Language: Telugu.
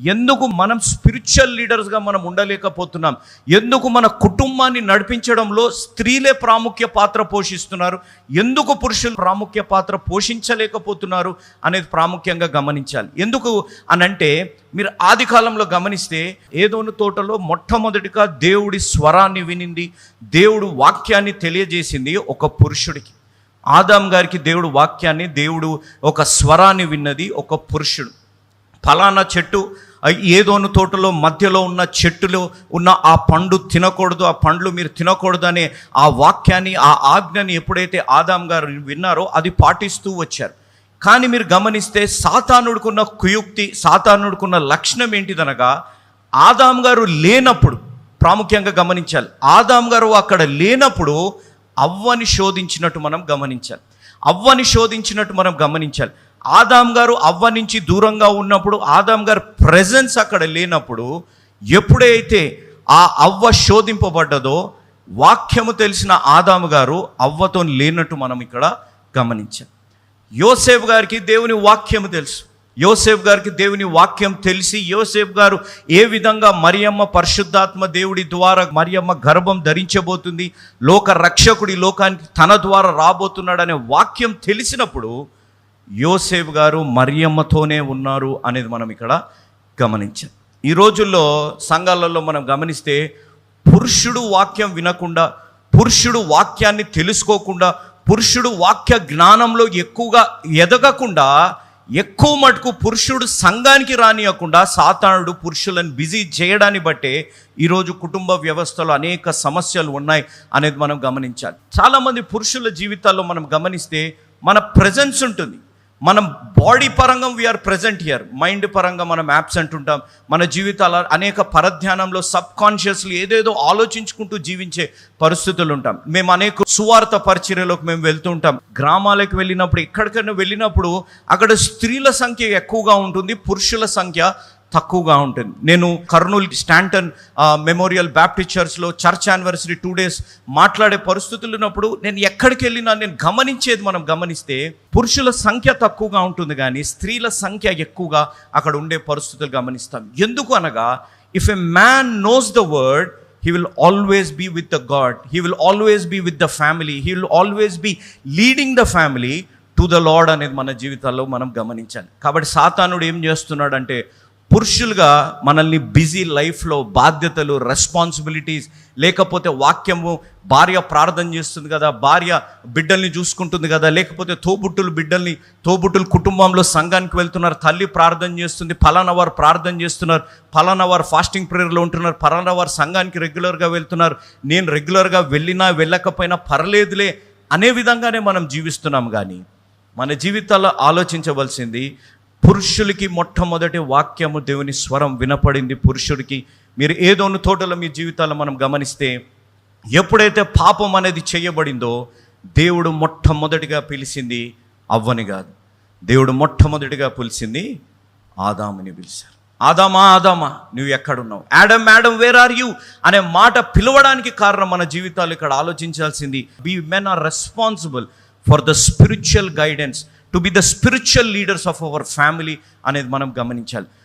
ఎందుకు మనం స్పిరిచువల్ లీడర్స్గా మనం ఉండలేకపోతున్నాం? ఎందుకు మన కుటుంబాన్ని నడిపించడంలో స్త్రీలే ప్రాముఖ్య పాత్ర పోషిస్తున్నారు? ఎందుకు పురుషులు ప్రాముఖ్య పాత్ర పోషించలేకపోతున్నారు అనేది ప్రాముఖ్యంగా గమనించాలి. ఎందుకు అనంటే మీరు ఆది కాలంలో గమనిస్తే ఏదోను తోటలో మొట్టమొదటిగా దేవుడి స్వరాన్ని వినింది దేవుడు వాక్యాన్ని తెలియజేసింది ఒక పురుషుడికి. ఆదాం గారికి దేవుడు వాక్యాన్ని దేవుడు ఒక స్వరాన్ని విన్నది ఒక పురుషుడు. ఫలానా చెట్టు ఏదోను తోటలో మధ్యలో ఉన్న చెట్టులో ఉన్న ఆ పండు తినకూడదు ఆ పండ్లు మీరు తినకూడదు అనే ఆ వాక్యాన్ని ఆ ఆజ్ఞని ఎప్పుడైతే ఆదాం గారు విన్నారో అది పాటిస్తూ వచ్చారు. కానీ మీరు గమనిస్తే సాతానుడుకున్న కుయుక్తి సాతానుడుకున్న లక్షణం ఏంటిదనగా ఆదాం గారు లేనప్పుడు ప్రాముఖ్యంగా గమనించాలి ఆదాం గారు అక్కడ లేనప్పుడు అవ్వని శోధించినట్టు మనం గమనించాలి. అవ్వని శోధించినట్టు మనం గమనించాలి. ఆదాం గారు అవ్వ నుంచి దూరంగా ఉన్నప్పుడు ఆదాం గారు ప్రెజెన్స్ అక్కడ లేనప్పుడు ఎప్పుడైతే ఆ అవ్వ శోధింపబడ్డదో వాక్యము తెలిసిన ఆదాము గారు అవ్వతో లేనట్టు మనం ఇక్కడ గమనించాం. యోసేఫ్ గారికి దేవుని వాక్యము తెలుసు. యోసేఫ్ గారికి దేవుని వాక్యం తెలిసి యోసేఫ్ గారు ఏ విధంగా మరియమ్మ పరిశుద్ధాత్మ దేవుడి ద్వారా మరియమ్మ గర్భం ధరించబోతుంది లోక రక్షకుడి లోకానికి తన ద్వారా రాబోతున్నాడనే వాక్యం తెలిసినప్పుడు యోసేఫ్ గారు మరియమ్మతోనే ఉన్నారు అనేది మనం ఇక్కడ గమనించాం. ఈ రోజుల్లో సంఘాలలో మనం గమనిస్తే పురుషుడు వాక్యం వినకుండా పురుషుడు వాక్యాన్ని తెలుసుకోకుండా పురుషుడు వాక్య జ్ఞానంలో ఎక్కువగా ఎదగకుండా ఎక్కువ మటుకు పురుషుడు సంఘానికి రానియకుండా సాతానుడు పురుషులను బిజీ చేయడాన్ని బట్టే ఈరోజు కుటుంబ వ్యవస్థలో అనేక సమస్యలు ఉన్నాయి అనేది మనం గమనించాలి. చాలామంది పురుషుల జీవితాల్లో మనం గమనిస్తే మన ప్రజెన్స్ ఉంటుంది. మనం బాడీ పరంగా వీఆర్ ప్రజెంట్ హియర్ మైండ్ పరంగా మనం యాబ్సెంట్ ఉంటాం. మన జీవితాల అనేక పరధ్యానంలో సబ్ కాన్షియస్లీ ఏదేదో ఆలోచించుకుంటూ జీవించే పరిస్థితులు ఉంటాం. మేము అనేక సువార్త పరిచర్యలోకి మేము వెళ్తూ ఉంటాం. గ్రామాలకు వెళ్ళినప్పుడు ఎక్కడికైనా వెళ్ళినప్పుడు అక్కడ స్త్రీల సంఖ్య ఎక్కువగా ఉంటుంది పురుషుల సంఖ్య తక్కువగా ఉంటుంది. నేను కర్నూలు స్టాంటన్ మెమోరియల్ బ్యాప్టిస్ట్ చర్చ్లో చర్చ్ యానివర్సరీ టూ డేస్ మాట్లాడే పరిస్థితులు ఉన్నప్పుడు నేను ఎక్కడికి వెళ్ళినా నేను గమనించేది మనం గమనిస్తే పురుషుల సంఖ్య తక్కువగా ఉంటుంది కానీ స్త్రీల సంఖ్య ఎక్కువగా అక్కడ ఉండే పరిస్థితులు గమనిస్తాం. ఎందుకు అనగా if a man knows the word he will always be with the God he will always be with the family he will always be leading the family to the Lord అనేది మన జీవితాల్లో మనం గమనించాలి. కాబట్టి సాతానుడు ఏం చేస్తున్నాడంటే పురుషులుగా మనల్ని బిజీ లైఫ్లో బాధ్యతలు రెస్పాన్సిబిలిటీస్ లేకపోతే వాక్యము భార్య ప్రార్థన చేస్తుంది కదా భార్య బిడ్డల్ని చూసుకుంటుంది కదా లేకపోతే తోబుట్టులు బిడ్డల్ని తోబుట్టులు కుటుంబంలో సంఘానికి వెళ్తున్నారు తల్లి ప్రార్థన చేస్తుంది ఫలానా వారు ప్రార్థన చేస్తున్నారు ఫలానా వారు ఫాస్టింగ్ ప్రేయర్లో ఉంటున్నారు ఫలానా వారు సంఘానికి రెగ్యులర్గా వెళ్తున్నారు నేను రెగ్యులర్గా వెళ్ళినా వెళ్ళకపోయినా పర్లేదులే అనే విధంగానే మనం జీవిస్తున్నాం కానీ మన జీవితాల్లో ఆలోచించవలసింది పురుషులకి మొట్టమొదటి వాక్యము దేవుని స్వరం వినపడింది. పురుషుడికి మీరు ఏదోను తోటలో మీ జీవితాలు మనం గమనిస్తే ఎప్పుడైతే పాపం అనేది చేయబడిందో దేవుడు మొట్టమొదటిగా పిలిచింది అవ్వని కాదు. దేవుడు మొట్టమొదటిగా పిలిచింది ఆదాముని పిలిచారు. ఆదామా ఆదామా నువ్వు ఎక్కడున్నావు? Adam Adam where are you అనే మాట పిలవడానికి కారణం మన జీవితాలు ఇక్కడ ఆలోచించాల్సింది. Be men are responsible for the spiritual guidance to be the spiritual leaders of our family అనేది మనం గమనించాలి.